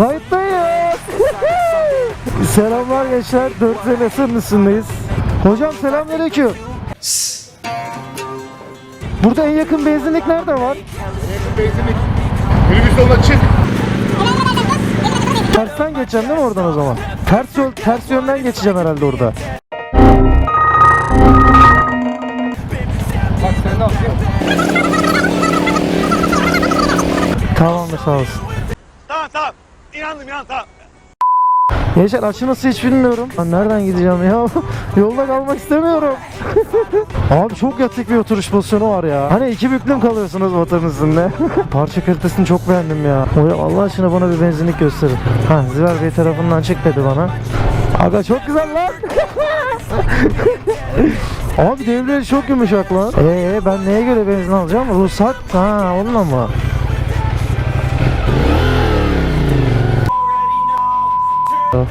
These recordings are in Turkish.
Kayıttayız. Selamlar gençler. 4 sene sınırsındayız. Hocam selamünaleyküm. Burada en yakın benzinlik nerede var? Benzinlik. Minibüs yoluna çık. Tersten geçeceğim değil mi oradan o zaman? Ters yol, ters yönden geçeceğim herhalde orada. Bak sen yapıyorsun? Tamamdır sağ olasın. İnandım inan tamam. Gençler açı nasıl hiç bilmiyorum. Lan nereden gideceğim ya? Yolda kalmak istemiyorum. Abi çok yatık bir oturuş pozisyonu var ya. Hani iki büklüm kalıyorsunuz motorun üstünde. Parça kalitesini çok beğendim ya. Hocam Allah aşkına bana bir benzinlik gösterin. Ha Ziver Bey tarafından çık dedi bana. Aga çok güzel lan. Abi devre çok yumuşak lan. Ee ben neye göre benzin alacağım? Ruhsat. Ha onunla mı? İşte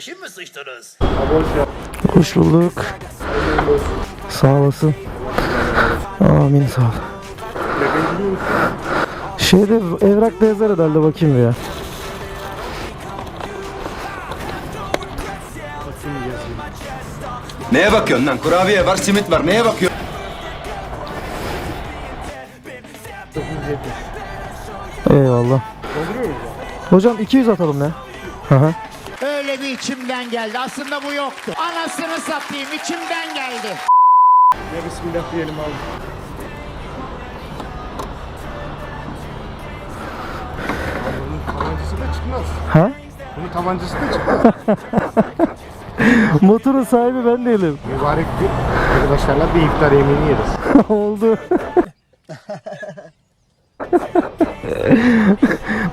şimdi sıçtınız. Hoş bulduk. Sağ olasın. Amin sağ ol. Şeyde evrakta yazar herhalde bakayım ya. Neye bakıyorsun lan? Kurabiye var, simit var. Neye bakıyorsun? Eyvallah. Hocam 200 atalım ya. Hı hı. Öyle bir içimden geldi. Aslında bu yoktu. Anasını satayım içimden geldi. Ya bismillah diyelim abi. Abi Bunun tabancası da çıkmaz. Ha? Bunun tabancası da çıkmaz. Motorun sahibi ben değilim. Mübarek bir arkadaşlarla bir iftar yemeğini yeriz. Oldu.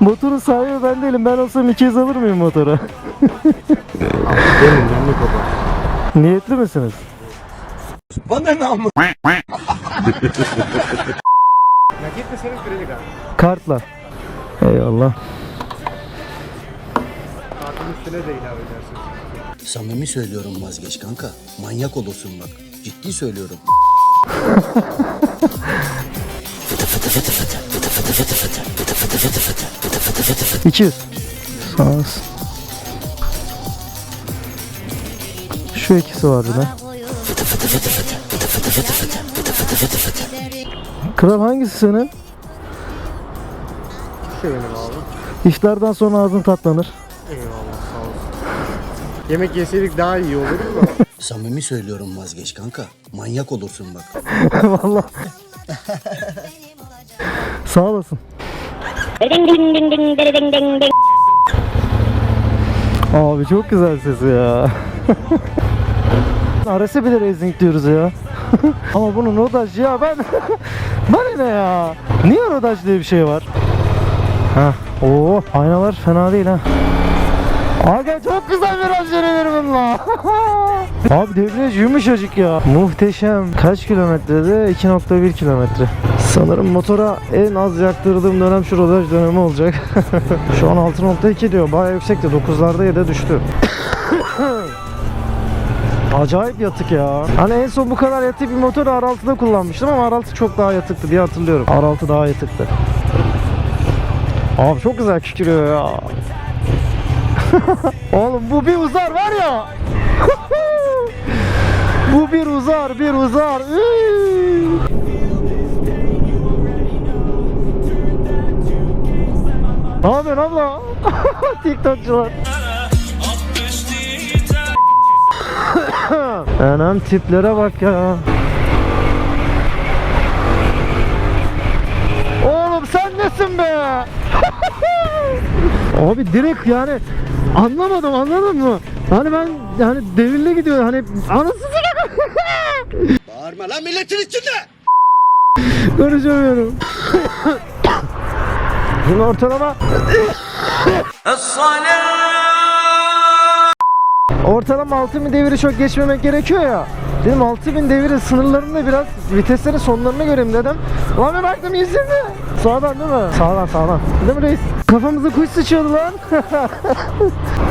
Motorun sahibi ben değilim. Ben olsam 200 alır mıyım motora? Benim yanlık o da. Niyetli misiniz? Nakit deseniz kredi kartı. Kartla. Eyvallah. Kartın üstüne de ilave. Samimi söylüyorum vazgeç kanka. Manyak olursun bak. Ciddi söylüyorum. 200. Sağ olasın. Şu ikisi var bir de. Kral hangisi senin? Şey benim abi. İftardan sonra ağzın tatlanır. Yemek yeseydik daha iyi olurdu da. Samimi söylüyorum vazgeç kanka. Manyak olursun bak. Vallahi. Sağ olasın. Abi çok güzel sesi ya. Arası bile racing diyoruz ya. Ama bunun rodaj ya ben bana ne ya? Niye rodaj diye bir şey var? Ha, oo aynalar fena değil ha. Aga çok güzel viraj verilir bununla. Abi debriyaj yumuşacık ya. Muhteşem. Kaç kilometrede? 2.1 kilometre. Sanırım motora en az yaktırdığım dönem şu rodaj dönemi olacak. şu an 6.2 diyor. Baya yüksekti. 9'larda ya düştü. Acayip yatık ya. Hani en son bu kadar yatık bir motoru R6'da kullanmıştım ama R6 çok daha yatıktı diye hatırlıyorum. R6 daha yatıktı. Abi çok güzel kükürüyor ya. Oğlum bu bir uzar var ya. bu bir uzar, bir uzar. Ne yapıyorsun abla? TikTokçular. Anam tiplere bak ya. Oğlum sen nesin be? Abi direkt yani anlamadım anladın mı? Hani ben yani devirle gidiyor hani anasını Bağırma lan milletin içinde. konuşamıyorum. Şimdi ortalama Ortalama 6000 deviri çok geçmemek gerekiyor ya. Dedim 6000 deviri sınırlarında biraz viteslerin sonlarını göreyim dedim. Lan bir baktım 120. Sağdan değil mi? Sağdan sağdan. Değil mi reis? Kafamıza kuş sıçıyordu lan.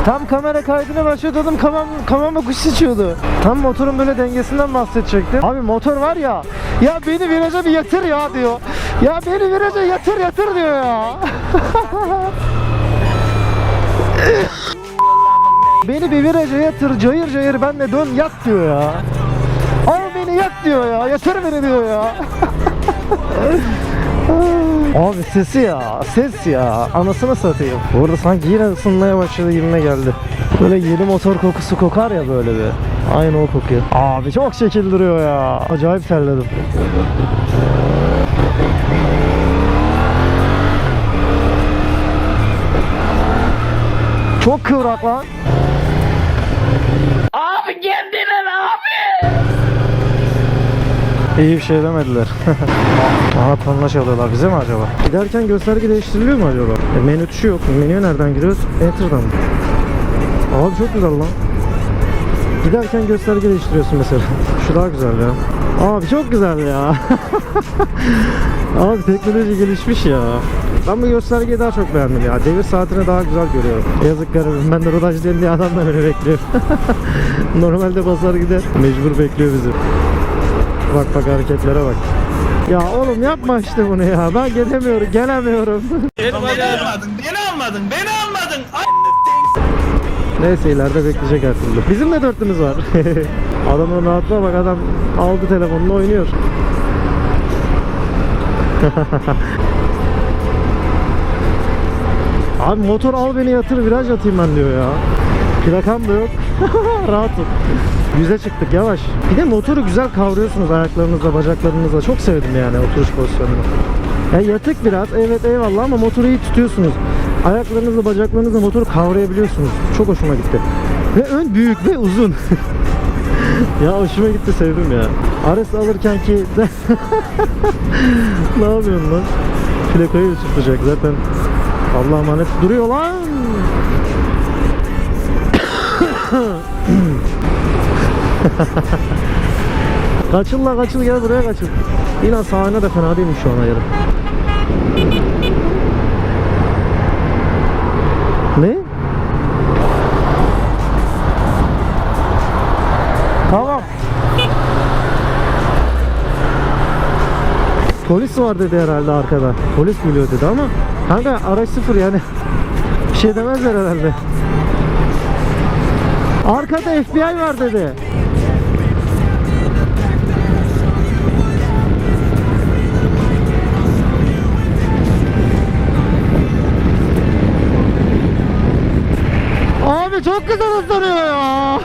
Tam kamera kaydına başladım kafam, kafama kuş sıçıyordu. Tam motorun böyle dengesinden bahsedecektim. Abi motor var ya. Ya beni viraja bir yatır ya diyor. Ya beni viraja yatır yatır diyor ya. beni bir viraja yatır cayır cayır ben de dön yat diyor ya. Al beni yak diyor ya. Yatır beni diyor ya. Abi sesi ya, ses ya. Anasını satayım. Burada sanki yine ısınmaya başladı gibime geldi. Böyle yeni motor kokusu kokar ya böyle bir. Aynı o kokuyor. Abi çok şekil duruyor ya. Acayip terledim. Çok kıvrak lan. İyi bir şey demediler. Aha tonla çalıyorlar bize mi acaba? Giderken gösterge değiştiriliyor mu acaba? E, menü tuşu yok. Menüye nereden giriyoruz? Enter'dan mı? Abi çok güzel lan. Giderken gösterge değiştiriyorsun mesela. Şu daha güzel ya. Abi çok güzel ya. Abi teknoloji gelişmiş ya. Ben bu göstergeyi daha çok beğendim ya. Devir saatini daha güzel görüyorum. Yazık garibim. Ben de rodaj diye adam da beni bekliyor. Normalde basar gider. Mecbur bekliyor bizi. Bak bak hareketlere bak. Ya oğlum yapma işte bunu ya. Ben gelemiyorum, gelemiyorum. Beni almadın, beni almadın, beni almadın. Neyse ileride bekleyecek her türlü. Bizim de dörtlümüz var. Adamın rahatlığa bak adam aldı telefonunu oynuyor. Abi motor al beni yatır viraj atayım ben diyor ya. Plakam da yok. Rahatım. Yüze çıktık yavaş. Bir de motoru güzel kavruyorsunuz ayaklarınızla, bacaklarınızla. Çok sevdim yani oturuş pozisyonunu. Ya yatık biraz evet eyvallah ama motoru iyi tutuyorsunuz. Ayaklarınızla, bacaklarınızla motoru kavrayabiliyorsunuz. Çok hoşuma gitti. Ve ön büyük ve uzun. ya hoşuma gitti sevdim ya. Ares alırken ki ne yapıyorsun lan? Plakayı tutacak zaten. Allah'a emanet duruyor lan. kaçıl la kaçıl gel buraya kaçıl. İnan sahne de fena değilmiş şu an ayarı. Ne? Tamam. Polis var dedi herhalde arkada. Polis geliyor dedi ama kanka araç sıfır yani. Bir şey demezler herhalde. Arkada FBI var dedi. Abi çok güzel ıslanıyor ya.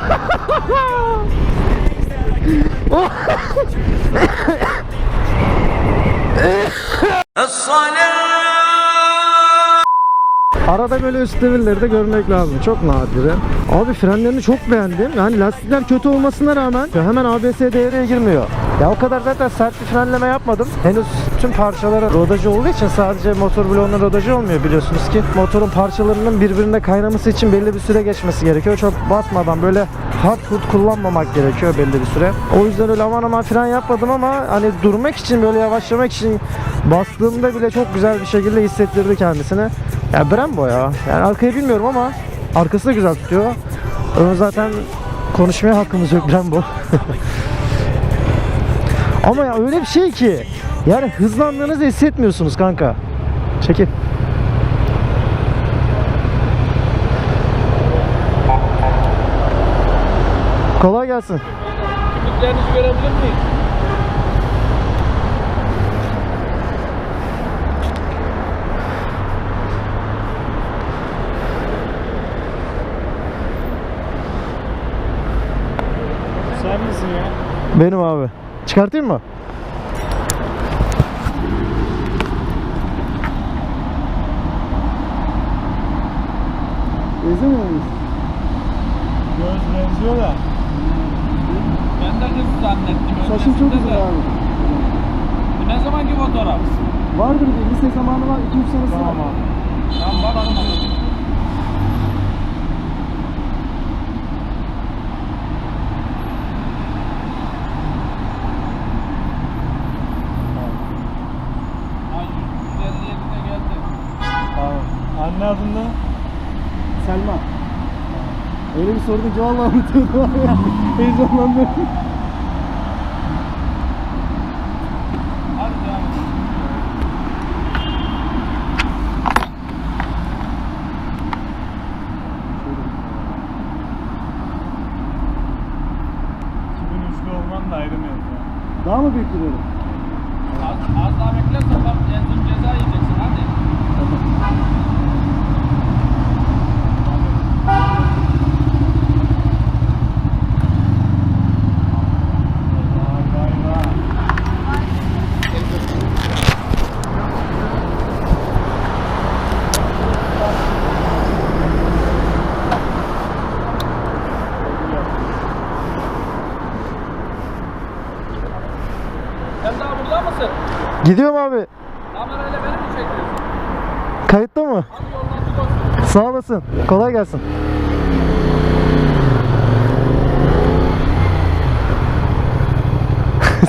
Arada böyle üst devirleri de görmek lazım. Çok nadiren. Abi frenlerini çok beğendim. Yani lastikler kötü olmasına rağmen hemen ABS devreye girmiyor. Ya o kadar zaten sert bir frenleme yapmadım. Henüz tüm parçaları rodajı olduğu için sadece motor bloğunun rodajı olmuyor biliyorsunuz ki. Motorun parçalarının birbirine kaynaması için belli bir süre geçmesi gerekiyor. Çok basmadan böyle hard foot kullanmamak gerekiyor belli bir süre. O yüzden öyle aman aman fren yapmadım ama hani durmak için böyle yavaşlamak için bastığımda bile çok güzel bir şekilde hissettirdi kendisini. Ya Brembo ya. Yani arkayı bilmiyorum ama arkası da güzel tutuyor. Ön zaten konuşmaya hakkımız yok Brembo. ama ya öyle bir şey ki yani hızlandığınızı hissetmiyorsunuz kanka. Çekil. Kolay gelsin. Kimliklerinizi görebilir miyim? Sen misin ya? Benim abi. Çıkartayım mı? Göz benziyor da. Ben de kız zannettim. Saçım çok güzel abi. Ne zamanki fotoğraf? Vardır bir lise zamanı var 2-3 senesi Tamam. Tamam bakalım. Anne adın ne? Selma. Öyle bir sorunca vallahi unutuyordum var ya. Heyecanlandım. Hadi devam et. üçlü olman da ayrı mevzu. Daha mı büyük duruyorum? Az, az daha beklersen bak en son ceza yiyeceksin hadi. Sen daha burada mısın? Gidiyorum abi. Kamerayla beni mi çekiyorsun? Kayıtta mı? Hadi. Sağ olasın. Kolay gelsin.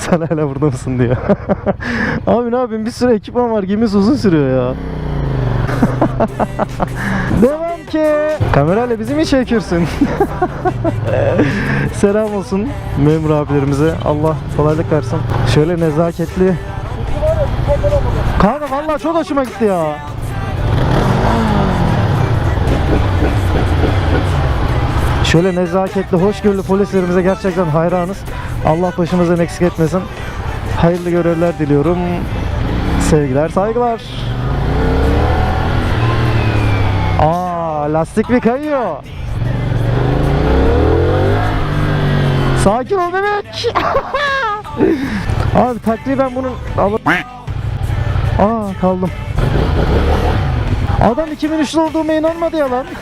Sen hala burada mısın diyor. Abi ne yapayım bir sürü ekipman var gemimiz uzun sürüyor ya. Devam ki. Kamerayla bizi mi çekiyorsun? Selam olsun memur abilerimize. Allah kolaylık versin. Şöyle nezaketli. Kanka vallahi çok hoşuma gitti ya. Şöyle nezaketli, hoşgörülü polislerimize gerçekten hayranız. Allah başımızdan eksik etmesin. Hayırlı görevler diliyorum. Sevgiler, saygılar. Aa, lastik bir kayıyor. Sakin ol bebek. Abi takriben bunun Aa kaldım. Adam 2003'lü olduğuma inanmadı ya lan.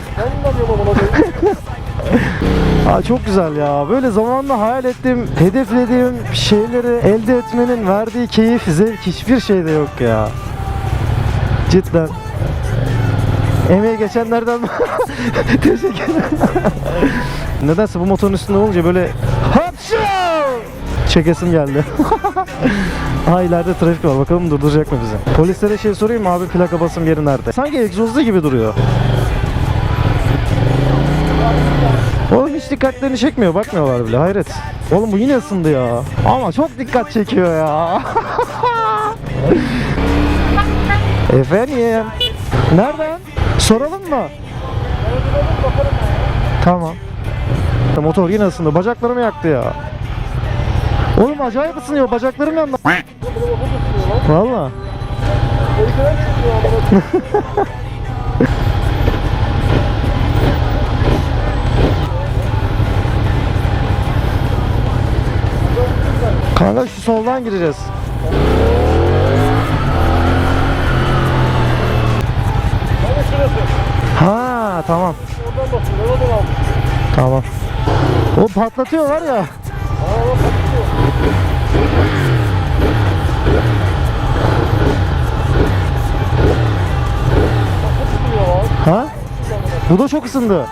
Aa, çok güzel ya. Böyle zamanla hayal ettiğim, hedeflediğim şeyleri elde etmenin verdiği keyif, zevk hiçbir şeyde yok ya. Cidden. Emeği geçenlerden teşekkür ederim. Nedense bu motorun üstünde olunca böyle hapşu çekesim geldi. ha ileride trafik var. Bakalım durduracak mı bizi? Polislere şey sorayım mı abi plaka basım yeri nerede? Sanki egzozlu gibi duruyor. Oğlum hiç dikkatlerini çekmiyor. Bakmıyorlar bile. Hayret. Oğlum bu yine ısındı ya. Ama çok dikkat çekiyor ya. Efendim. Nereden? Soralım mı? Tamam. Motor yine ısındı. Bacaklarımı yaktı ya. Oğlum acayip ısınıyor. Bacaklarım yandı. Valla. Kanka şu soldan gireceğiz. Ha tamam. Tamam. O patlatıyor var ya. Ha? Bu da çok ısındı.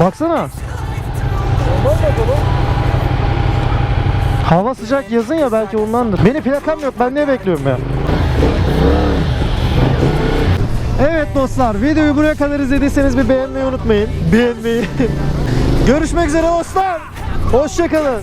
Baksana. Hava sıcak yazın ya belki ondandır. Beni plakam yok ben niye bekliyorum ya? Evet dostlar videoyu buraya kadar izlediyseniz bir beğenmeyi unutmayın. Beğenmeyi. Görüşmek üzere dostlar. Hoşçakalın.